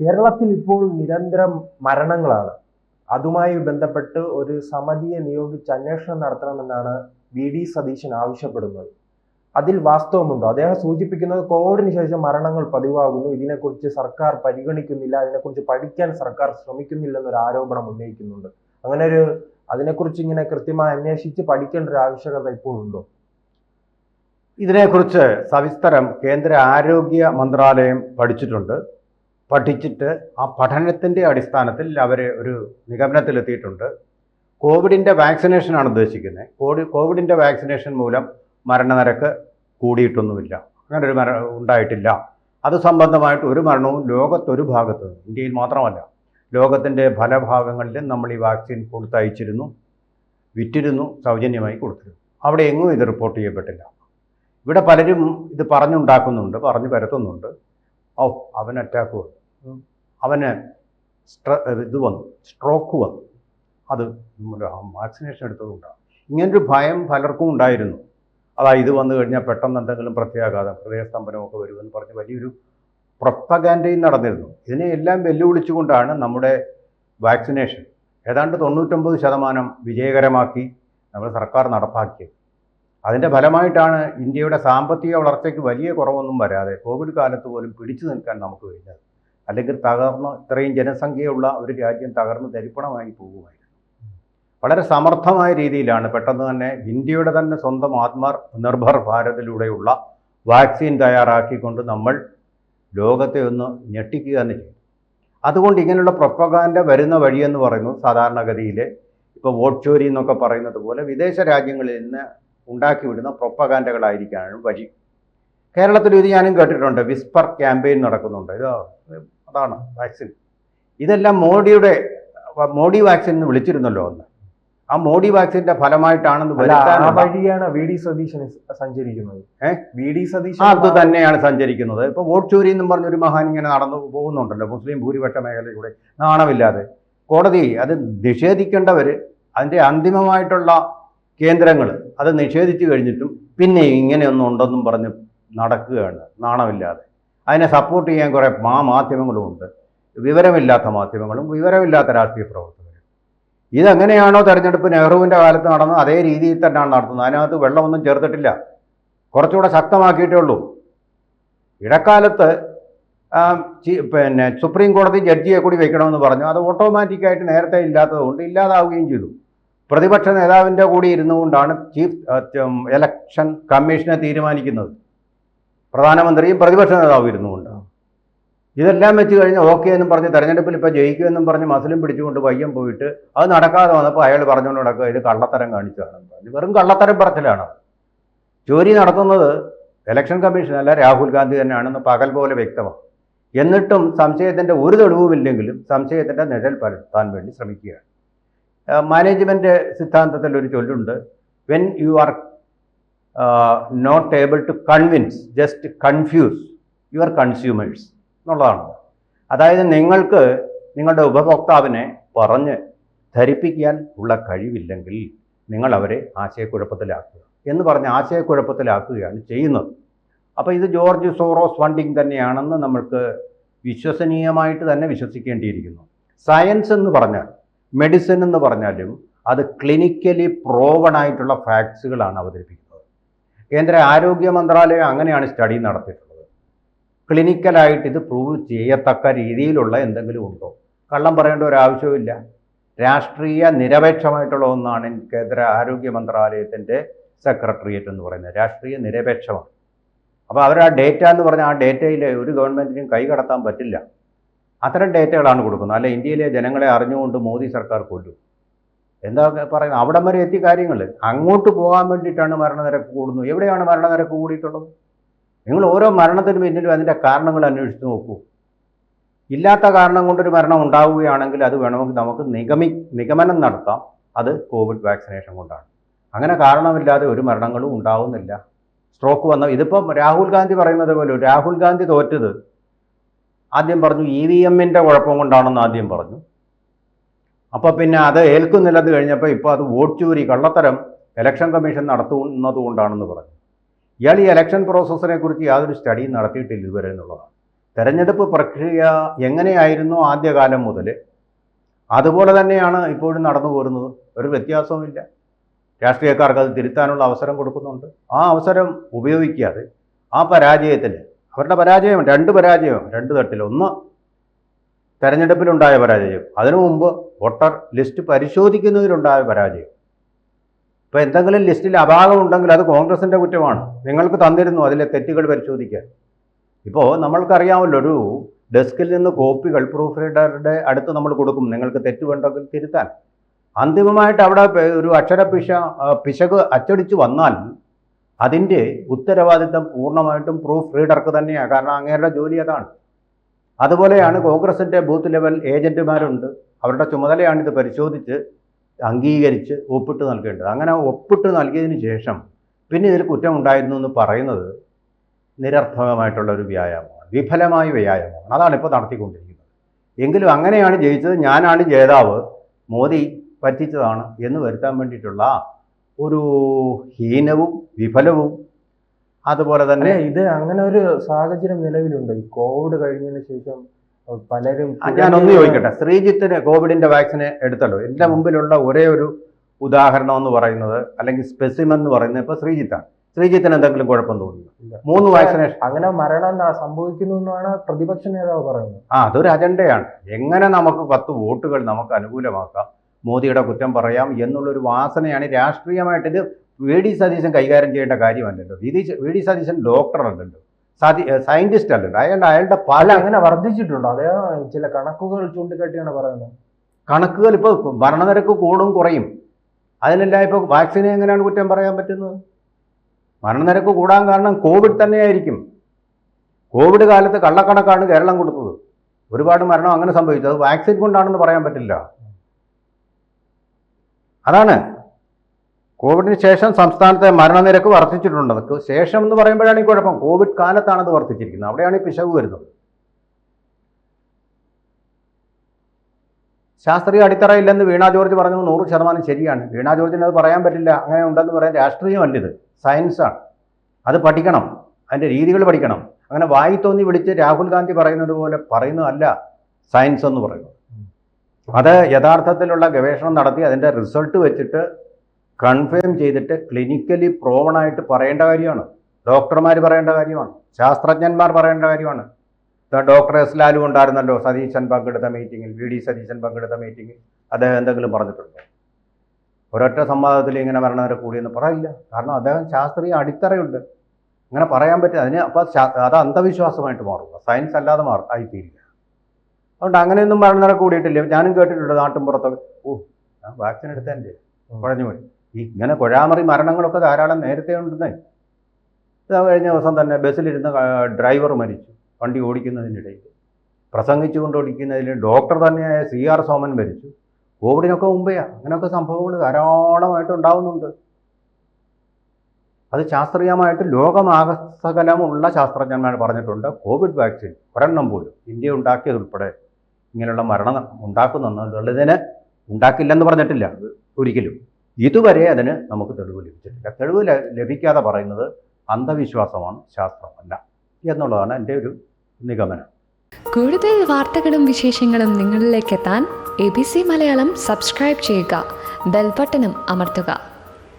കേരളത്തിൽ ഇപ്പോൾ നിരന്തരം മരണങ്ങളാണ്. അതുമായി ബന്ധപ്പെട്ട് ഒരു സമിതിയെ നിയോഗിച്ച് അന്വേഷണം നടത്തണമെന്നാണ് വി ഡി സതീശൻ ആവശ്യപ്പെടുന്നത്. അതിൽ വാസ്തവമുണ്ടോ? അദ്ദേഹം സൂചിപ്പിക്കുന്നത് കോവിഡിന് ശേഷം മരണങ്ങൾ പതിവാകുന്നു. ഇതിനെക്കുറിച്ച് സർക്കാർ പരിഗണിക്കുന്നില്ല. അതിനെക്കുറിച്ച് പഠിക്കാൻ സർക്കാർ ശ്രമിക്കുന്നില്ലെന്നൊരു ആരോപണം ഉന്നയിക്കുന്നുണ്ട്. അങ്ങനെ ഒരു അതിനെക്കുറിച്ച് ഇങ്ങനെ കൃത്യമായി അന്വേഷിച്ച് പഠിക്കേണ്ട ഒരു ആവശ്യകത ഇപ്പോൾ ഉണ്ടോ? ഇതിനെക്കുറിച്ച് സവിസ്തരം കേന്ദ്ര ആരോഗ്യ മന്ത്രാലയം പഠിച്ചിട്ടുണ്ട്. പഠിച്ചിട്ട് ആ പഠനത്തിന്റെ അടിസ്ഥാനത്തിൽ അവർ ഒരു നിഗമനത്തിലെത്തിയിട്ടുണ്ട്. കോവിഡിന്റെ വാക്സിനേഷനാണ് ഉദ്ദേശിക്കുന്നത്. കോവിഡ് കോവിഡിന്റെ വാക്സിനേഷൻ മൂലം മരണനിരക്ക് കൂടിയിട്ടൊന്നുമില്ല. അങ്ങനെ ഒരു മരണം ഉണ്ടായിട്ടില്ല. അത് സംബന്ധമായിട്ട് ഒരു മരണവും ലോകത്തൊരു ഭാഗത്ത് ഇന്ത്യയിൽ മാത്രമല്ല ലോകത്തിന്റെ പല ഭാഗങ്ങളിലും നമ്മൾ ഈ വാക്സിൻ കൊടുത്തയച്ചിരുന്നു വിറ്റിരുന്നു സൗജന്യമായി കൊടുത്തിരുന്നു. അവിടെ എങ്ങും ഇത് റിപ്പോർട്ട് ചെയ്യപ്പെട്ടില്ല. ഇവിടെ പലരും ഇത് പറഞ്ഞുണ്ടാക്കുന്നുണ്ട് പറഞ്ഞു പരത്തുന്നുണ്ട്. ഓ അവൻ അറ്റാക്ക് വന്നു. അവന് ഇത് വന്നു. സ്ട്രോക്ക് വന്നു. അത് വാക്സിനേഷൻ എടുത്തതുകൊണ്ടാണ്. ഇങ്ങനൊരു ഭയം പലർക്കും ഉണ്ടായിരുന്നു. അതായത് ഇത് വന്നു കഴിഞ്ഞാൽ പെട്ടെന്ന് എന്തെങ്കിലും പ്രത്യാഘാതം ഹൃദയസ്തംഭനമൊക്കെ വരുമെന്ന് പറഞ്ഞ് വലിയൊരു പ്രൊപ്പഗാൻഡയും നടന്നിരുന്നു. ഇതിനെ എല്ലാം വെല്ലുവിളിച്ചുകൊണ്ടാണ് നമ്മുടെ വാക്സിനേഷൻ ഏതാണ്ട് തൊണ്ണൂറ്റൊമ്പത് ശതമാനം വിജയകരമാക്കി നമ്മുടെ സർക്കാർ നടപ്പാക്കിയത്. അതിന്റെ ഫലമായിട്ടാണ് ഇന്ത്യയുടെ സാമ്പത്തിക വളർച്ചയ്ക്ക് വലിയ കുറവൊന്നും വരാതെ കോവിഡ് കാലത്ത് പോലും പിടിച്ചു നിൽക്കാൻ നമുക്ക് കഴിഞ്ഞത്. അല്ലെങ്കിൽ തകർന്ന് ഇത്രയും ജനസംഖ്യയുള്ള ഒരു രാജ്യം തകർന്ന് തരിപ്പണമായി പോകുമായിരുന്നു. വളരെ സമർത്ഥമായ രീതിയിലാണ് പെട്ടെന്ന് തന്നെ ഇന്ത്യയുടെ തന്നെ സ്വന്തം ആത്മ നിർഭർ ഭാരതിലൂടെയുള്ള വാക്സിൻ തയ്യാറാക്കിക്കൊണ്ട് നമ്മൾ ലോകത്തെ ഒന്ന് ഞെട്ടിക്കുക തന്നെ ചെയ്തു. അതുകൊണ്ട് ഇങ്ങനെയുള്ള പ്രൊപ്പഗാൻഡ വരുന്ന വഴിയെന്ന് പറയുന്നത് സാധാരണഗതിയിൽ ഇപ്പോൾ വോട്ട് ചോരി എന്നൊക്കെ പറയുന്നത് പോലെ വിദേശ രാജ്യങ്ങളിൽ നിന്ന് ഉണ്ടാക്കി വിടുന്ന പ്രൊപ്പകാൻഡകളായിരിക്കാനും വഴി. കേരളത്തിൽ ഇത് ഞാനും കേട്ടിട്ടുണ്ട് വിസ്പർ ക്യാമ്പയിൻ നടക്കുന്നുണ്ട്. ഇത് അതാണ് വാക്സിൻ. ഇതെല്ലാം മോഡിയുടെ മോഡി വാക്സിൻ എന്ന് വിളിച്ചിരുന്നല്ലോ അന്ന്. ആ മോഡി വാക്സിന്റെ ഫലമായിട്ടാണെന്ന് വഴിയാണ് വി ഡി സതീശൻ സഞ്ചരിക്കുന്നത്. ഏഹ് വി ഡി സതീശൻ അത് തന്നെയാണ് സഞ്ചരിക്കുന്നത്. ഇപ്പൊ വോട്ട് ചോരി എന്നും പറഞ്ഞൊരു മഹാൻ ഇങ്ങനെ നടന്നു പോകുന്നുണ്ടല്ലോ മുസ്ലിം ഭൂരിപക്ഷ മേഖലയിലൂടെ നാണമില്ലാതെ. കോടതി അത് നിഷേധിക്കേണ്ടവര് അതിന്റെ അന്തിമമായിട്ടുള്ള കേന്ദ്രങ്ങൾ അത് നിഷേധിച്ചു കഴിഞ്ഞിട്ടും പിന്നെ ഇങ്ങനെയൊന്നും ഉണ്ടെന്നും പറഞ്ഞ് നടക്കുകയാണ് നാണമില്ലാതെ. അതിനെ സപ്പോർട്ട് ചെയ്യാൻ കുറേ മാ മാധ്യമങ്ങളും ഉണ്ട്. വിവരമില്ലാത്ത മാധ്യമങ്ങളും വിവരമില്ലാത്ത രാഷ്ട്രീയ പ്രവർത്തകരും. ഇതെങ്ങനെയാണോ തെരഞ്ഞെടുപ്പ് നെഹ്റുവിന്റെ കാലത്ത് നടന്നത് അതേ രീതിയിൽ തന്നെയാണ് നടത്തുന്നത്. അതിനകത്ത് വെള്ളമൊന്നും ചേർത്തിട്ടില്ല. കുറച്ചുകൂടെ ശക്തമാക്കിയിട്ടേ ഉള്ളൂ. ഇടക്കാലത്ത് പിന്നെ സുപ്രീം കോടതി ജഡ്ജിയെ കൂടി വെക്കണമെന്ന് പറഞ്ഞു. അത് ഓട്ടോമാറ്റിക്കായിട്ട് നേരത്തെ ഇല്ലാത്തതുകൊണ്ട് ഇല്ലാതാവുകയും ചെയ്തു. പ്രതിപക്ഷ നേതാവിന്റെ കൂടി ഇരുന്നുകൊണ്ടാണ് ചീഫ് ഇലക്ഷൻ കമ്മീഷനെ തീരുമാനിക്കുന്നത്. പ്രധാനമന്ത്രിയും പ്രതിപക്ഷ നേതാവും ഇരുന്നുകൊണ്ട്. ഇതെല്ലാം വെച്ച് കഴിഞ്ഞ് ഓക്കെ എന്നും പറഞ്ഞ് തെരഞ്ഞെടുപ്പിൽ ഇപ്പോൾ ജയിക്കുമെന്നും പറഞ്ഞ് മസിലും പിടിച്ചുകൊണ്ട് പയ്യൻ പോയിട്ട് അത് നടക്കാതെ വന്നപ്പോൾ അയാൾ പറഞ്ഞുകൊണ്ട് നടക്കുക ഇത് കള്ളത്തരം കാണിച്ചതാണെന്ന് പറഞ്ഞു. വെറും കള്ളത്തരം പറച്ചിലാണ്. ജോലി നടത്തുന്നത് ഇലക്ഷൻ കമ്മീഷൻ അല്ല രാഹുൽ ഗാന്ധി തന്നെയാണെന്ന് പകൽ പോലെ വ്യക്തമാണ് എന്നിട്ടും സംശയത്തിന്റെ ഒരു തെളിവുമില്ലെങ്കിലും സംശയത്തിന്റെ നിഴൽ പരത്താൻ വേണ്ടി ശ്രമിക്കുകയാണ്. മാനേജ്മെന്റ് സിദ്ധാന്തത്തിൽ ഒരു ചൊല്ലുണ്ട് when you are not able to convince just confuse your consumers എന്നുള്ളതാണ്. അതായത് നിങ്ങൾക്ക് നിങ്ങളുടെ ഉപഭോക്താവിനെ പറഞ്ഞ് ധരിപ്പിക്കാൻ ഉള്ള കഴിവില്ലെങ്കിൽ നിങ്ങൾ അവരെ ആശയക്കുഴപ്പത്തിലാക്കുക എന്ന് പറഞ്ഞ് ആശയക്കുഴപ്പത്തിലാക്കുകയാണ് ചെയ്യുന്നത്. അപ്പോൾ ഇത് ജോർജ് സോറോസ് ഫണ്ടിങ് തന്നെയാണെന്ന് നമ്മൾക്ക് വിശ്വസനീയമായിട്ട് തന്നെ വിശ്വസിക്കേണ്ടിയിരിക്കുന്നു. സയൻസ് എന്ന് പറഞ്ഞാൽ മെഡിസിൻ എന്ന് പറഞ്ഞാലും അത് ക്ലിനിക്കലി പ്രോവൺ ആയിട്ടുള്ള ഫാക്ട്സുകളാണ് അവതരിപ്പിക്കുന്നത്. കേന്ദ്ര ആരോഗ്യ മന്ത്രാലയം അങ്ങനെയാണ് സ്റ്റഡി നടത്തിയിട്ടുള്ളത്. ക്ലിനിക്കലായിട്ട് ഇത് പ്രൂവ് ചെയ്യത്തക്ക രീതിയിലുള്ള എന്തെങ്കിലും ഉണ്ടോ? കള്ളം പറയേണ്ട ഒരു ആവശ്യവുമില്ല. രാഷ്ട്രീയ നിരപേക്ഷമായിട്ടുള്ള ഒന്നാണ് കേന്ദ്ര ആരോഗ്യ മന്ത്രാലയത്തിന്റെ സെക്രട്ടേറിയറ്റ് എന്ന് പറയുന്നത്. രാഷ്ട്രീയ നിരപേക്ഷമാണ്. അപ്പോൾ അവർ ആ ഡേറ്റ എന്ന് പറഞ്ഞാൽ ആ ഡേറ്റയിൽ ഒരു ഗവൺമെന്റിനും കൈ കടത്താൻ പറ്റില്ല. അത്തരം ഡേറ്റകളാണ് കൊടുക്കുന്നത്. അല്ല ഇന്ത്യയിലെ ജനങ്ങളെ അറിഞ്ഞുകൊണ്ട് മോദി സർക്കാർ കൊല്ലും. എന്താ പറയുന്നത്? അവിടം വരെ എത്തിയ കാര്യങ്ങൾ അങ്ങോട്ട് പോകാൻ വേണ്ടിയിട്ടാണ് മരണനിരക്ക് കൂടുന്നത്. എവിടെയാണ് മരണനിരക്ക് കൂടിയിട്ടുള്ളത്? നിങ്ങൾ ഓരോ മരണത്തിന് പിന്നിലും അതിന്റെ കാരണങ്ങൾ അന്വേഷിച്ച് നോക്കൂ. ഇല്ലാത്ത കാരണം കൊണ്ടൊരു മരണം ഉണ്ടാവുകയാണെങ്കിൽ അത് വേണമെങ്കിൽ നമുക്ക് നിഗമി നിഗമനം നടത്താം. അത് കോവിഡ് വാക്സിനേഷൻ കൊണ്ടാണ്. അങ്ങനെ കാരണമില്ലാതെ ഒരു മരണങ്ങളും ഉണ്ടാവുന്നില്ല. സ്ട്രോക്ക് വന്ന ഇതിപ്പം രാഹുൽ ഗാന്ധി പറയുന്നത് പോലെ രാഹുൽ ഗാന്ധി തോറ്റത് ആദ്യം പറഞ്ഞു ഇ വി എമ്മിന്റെ കുഴപ്പം കൊണ്ടാണെന്ന് ആദ്യം പറഞ്ഞു. അപ്പോൾ പിന്നെ അത് ഏൽക്കുന്നില്ലെന്ന് കഴിഞ്ഞപ്പോൾ ഇപ്പോൾ അത് വോട്ട് ചൂരി കള്ളത്തരം ഇലക്ഷൻ കമ്മീഷൻ നടത്തുന്നത് കൊണ്ടാണെന്ന് പറഞ്ഞു. ഇയാൾ ഈ ഇലക്ഷൻ പ്രോസസ്സിനെ കുറിച്ച് യാതൊരു സ്റ്റഡിയും നടത്തിയിട്ടില്ല ഇതുവരെ എന്നുള്ളതാണ്. തെരഞ്ഞെടുപ്പ് പ്രക്രിയ എങ്ങനെയായിരുന്നു ആദ്യകാലം മുതൽ? അതുപോലെ തന്നെയാണ് ഇപ്പോഴും നടന്നു പോരുന്നത്. ഒരു വ്യത്യാസവുമില്ല. രാഷ്ട്രീയക്കാർക്ക് അത് തിരുത്താനുള്ള അവസരം കൊടുക്കുന്നുണ്ട്. ആ അവസരം ഉപയോഗിക്കാതെ ആ പരാജയത്തിൽ അവരുടെ പരാജയം രണ്ട് പരാജയം രണ്ട് തട്ടിൽ ഒന്ന് തെരഞ്ഞെടുപ്പിലുണ്ടായ പരാജയം. അതിനു മുമ്പ് വോട്ടർ ലിസ്റ്റ് പരിശോധിക്കുന്നതിലുണ്ടായ പരാജയം. ഇപ്പോൾ എന്തെങ്കിലും ലിസ്റ്റിൽ അപാകം ഉണ്ടെങ്കിൽ അത് കോൺഗ്രസിന്റെ കുറ്റമാണ്. നിങ്ങൾക്ക് തന്നിരുന്നു അതിലെ തെറ്റുകൾ പരിശോധിക്കാൻ. ഇപ്പോൾ നമ്മൾക്കറിയാമല്ലോ ഒരു ഡെസ്കിൽ നിന്ന് കോപ്പികൾ പ്രൂഫ് റീഡറുടെ അടുത്ത് നമ്മൾ കൊടുക്കും. നിങ്ങൾക്ക് തെറ്റ് വേണ്ടെങ്കിൽ തിരുത്താൻ. അന്തിമമായിട്ട് അവിടെ ഒരു അക്ഷര പിശ ആ, പിശക് അച്ചടിച്ചു വന്നാൽ അതിന്റെ ഉത്തരവാദിത്തം പൂർണമായിട്ടും പ്രൂഫ് റീഡർക്ക് തന്നെയാണ് കാരണം അങ്ങേരുടെ ജോലി അതാണ്. അതുപോലെയാണ് കോൺഗ്രസിന്റെ ബൂത്ത് ലെവൽ ഏജന്റുമാരുണ്ട് അവരുടെ ചുമതലയാണിത് പരിശോധിച്ച് അംഗീകരിച്ച് ഒപ്പിട്ട് നൽകേണ്ടത്. അങ്ങനെ ഒപ്പിട്ട് നൽകിയതിന് ശേഷം പിന്നെ ഇതിൽ കുറ്റമുണ്ടായിരുന്നു എന്ന് പറയുന്നത് നിരർത്ഥകമായിട്ടുള്ള ഒരു വ്യായാമമാണ്. വിഫലമായ വ്യായാമമാണ്. അതാണ് ഇപ്പോൾ നടത്തിക്കൊണ്ടിരിക്കുന്നത്. എങ്കിലും അങ്ങനെയാണ് ജയിച്ചത്. ഞാനാണ് ജേതാവ്. മോദി പറ്റിച്ചതാണ് എന്ന് വരുത്താൻ വേണ്ടിയിട്ടുള്ള ഒരു ഹീനവും വിഫലവും അതുപോലെ തന്നെ ഇത് അങ്ങനെ ഒരു സാഹചര്യം നിലവിലുണ്ട്. ഈ കോവിഡ് കഴിഞ്ഞതിന് ശേഷം പലരും ഞാൻ ഞാനൊന്ന് ചോദിക്കട്ടെ. ശ്രീജിത്തിന് കോവിഡിന്റെ വാക്സിൻ എടുത്തല്ലോ? എന്റെ മുമ്പിലുള്ള ഒരേ ഒരു ഉദാഹരണം എന്ന് പറയുന്നത് അല്ലെങ്കിൽ സ്പെസിമൻ എന്ന് പറയുന്നത് ഇപ്പൊ ശ്രീജിത്താണ്. ശ്രീജിത്തിന് എന്തെങ്കിലും കുഴപ്പം തോന്നുന്നു മൂന്ന് വാക്സിനേഷൻ. അങ്ങനെ മരണം സംഭവിക്കുന്നു എന്നാണ് പ്രതിപക്ഷ നേതാവ് പറയുന്നത്. ആ അതൊരു അജണ്ടയാണ്. എങ്ങനെ നമുക്ക് പത്ത് വോട്ടുകൾ നമുക്ക് അനുകൂലമാക്കാം? മോദിയുടെ കുറ്റം പറയാം എന്നുള്ളൊരു വാസനയാണ് രാഷ്ട്രീയമായിട്ട് ഇത് വി ഡി സതീശൻ കൈകാര്യം ചെയ്യേണ്ട കാര്യമല്ലല്ലോ. V D V D Satheesan doctor അല്ലല്ലോ. സതി സയന്റിസ്റ്റ് അല്ലല്ലോ. അയാളുടെ അയാളുടെ പല അങ്ങനെ വർദ്ധിച്ചിട്ടുണ്ടോ. അദ്ദേഹം ചില കണക്കുകൾ ചൂണ്ടിക്കാട്ടിയാണ് പറയുന്നത്. കണക്കുകൾ ഇപ്പോൾ മരണനിരക്ക് കൂടും കുറയും. അതിനെല്ലാം ഇപ്പോൾ വാക്സിനെ എങ്ങനെയാണ് കുറ്റം പറയാൻ പറ്റുന്നത്? മരണനിരക്ക് കൂടാൻ കാരണം കോവിഡ് തന്നെയായിരിക്കും. കോവിഡ് കാലത്ത് കള്ളക്കണക്കാണ് കേരളം കൊടുത്തത്. ഒരുപാട് മരണം അങ്ങനെ സംഭവിച്ചു. അത് വാക്സിൻ കൊണ്ടാണെന്ന് പറയാൻ പറ്റില്ല. അതാണ്. കോവിഡിന് ശേഷം സംസ്ഥാനത്തെ മരണനിരക്ക് വർദ്ധിച്ചിട്ടുണ്ട്. അത് ശേഷം എന്ന് പറയുമ്പോഴാണ് ഈ കുഴപ്പം. കോവിഡ് കാലത്താണ് അത് വർദ്ധിച്ചിരിക്കുന്നത്. അവിടെയാണ് ഈ പിശവ് വരുന്നത്. ശാസ്ത്രീയ അടിത്തറ ഇല്ലെന്ന് വീണ ജോർജ് പറഞ്ഞു നൂറ് ശതമാനം ശരിയാണ്. വീണ ജോർജിന് അത് പറയാൻ പറ്റില്ല. അങ്ങനെ ഉണ്ടെന്ന് പറയാൻ രാഷ്ട്രീയമല്ലിത് സയൻസാണ് അത് പഠിക്കണം. അതിന്റെ രീതികൾ പഠിക്കണം. അങ്ങനെ വായി തോന്നി വിളിച്ച് രാഹുൽ ഗാന്ധി പറയുന്നത് പോലെ പറയുന്നതല്ല സയൻസ് എന്ന് പറയുന്നത്. അത് യഥാർത്ഥത്തിലുള്ള ഗവേഷണം നടത്തി അതിന്റെ റിസൾട്ട് വെച്ചിട്ട് കൺഫേം ചെയ്തിട്ട് ക്ലിനിക്കലി പ്രോവണായിട്ട് പറയേണ്ട കാര്യമാണ്. ഡോക്ടർമാർ പറയേണ്ട കാര്യമാണ്. ശാസ്ത്രജ്ഞന്മാർ പറയേണ്ട കാര്യമാണ്. ഡോക്ടർ എസ് ലാലു ഉണ്ടായിരുന്നല്ലോ സതീശൻ പങ്കെടുത്ത മീറ്റിങ്ങിൽ വി ഡി സതീശൻ പങ്കെടുത്ത മീറ്റിങ്ങിൽ അദ്ദേഹം എന്തെങ്കിലും പറഞ്ഞിട്ടുണ്ടോ? ഒരൊറ്റ സംവാദത്തിൽ ഇങ്ങനെ മരണവരെ കൂടിയെന്ന് പറയില്ല. കാരണം അദ്ദേഹം ശാസ്ത്രീയ അടിത്തറയുണ്ട്. അങ്ങനെ പറയാൻ പറ്റും അതിന് അപ്പോൾ അത് അന്ധവിശ്വാസമായിട്ട് മാറുക സയൻസ് അല്ലാതെ മാറും ആയിത്തീരില്ല. അതുകൊണ്ട് അങ്ങനെയൊന്നും മരണവരെ കൂടിയിട്ടില്ല. ഞാനും കേട്ടിട്ടുണ്ട് നാട്ടിൻ പുറത്തൊക്കെ ഓ ഞാൻ വാക്സിൻ എടുത്തതിന്റെ. കുഴഞ്ഞു പോയി. ഈ ഇങ്ങനെ കുഴാമറി മരണങ്ങളൊക്കെ ധാരാളം നേരത്തെ ഉണ്ടെന്നേ. ഇതാ കഴിഞ്ഞ ദിവസം തന്നെ ബസ്സിലിരുന്ന ഡ്രൈവർ മരിച്ചു വണ്ടി ഓടിക്കുന്നതിനിടയിൽ പ്രസംഗിച്ചുകൊണ്ട് ഓടിക്കുന്നതിൽ ഡോക്ടർ തന്നെയായ സി ആർ സോമൻ മരിച്ചു. കോവിഡിനൊക്കെ മുമ്പെയാ അങ്ങനെയൊക്കെ സംഭവങ്ങൾ ധാരാളമായിട്ട് ഉണ്ടാവുന്നുണ്ട്. അത് ശാസ്ത്രീയമായിട്ട് ലോകമാകസകലമുള്ള ശാസ്ത്രജ്ഞന്മാർ പറഞ്ഞിട്ടുണ്ട് കോവിഡ് വാക്സിൻ ഒരെണ്ണം പോലും ഇന്ത്യ ഉണ്ടാക്കിയതുൾപ്പെടെ ഇങ്ങനെയുള്ള മരണം ഉണ്ടാക്കുന്നുള്ളതിന് ഉണ്ടാക്കില്ലെന്ന് പറഞ്ഞിട്ടില്ല ഒരിക്കലും. ഇതുവരെ അതിന് നമുക്ക് തെളിവ് ലഭിച്ചിട്ടില്ല. തെളിവ് ലഭിക്കാതെ പറയുന്നത് അന്ധവിശ്വാസമാണ് ശാസ്ത്രമല്ല എന്നുള്ളതാണ് എന്റെ ഒരു നിഗമനം. കൂടുതൽ വാർത്തകളും വിശേഷങ്ങളും നിങ്ങളിലേക്ക് എത്താൻ A B C Malayalam subscribe ചെയ്യുക ബെൽബട്ടനും അമർത്തുക.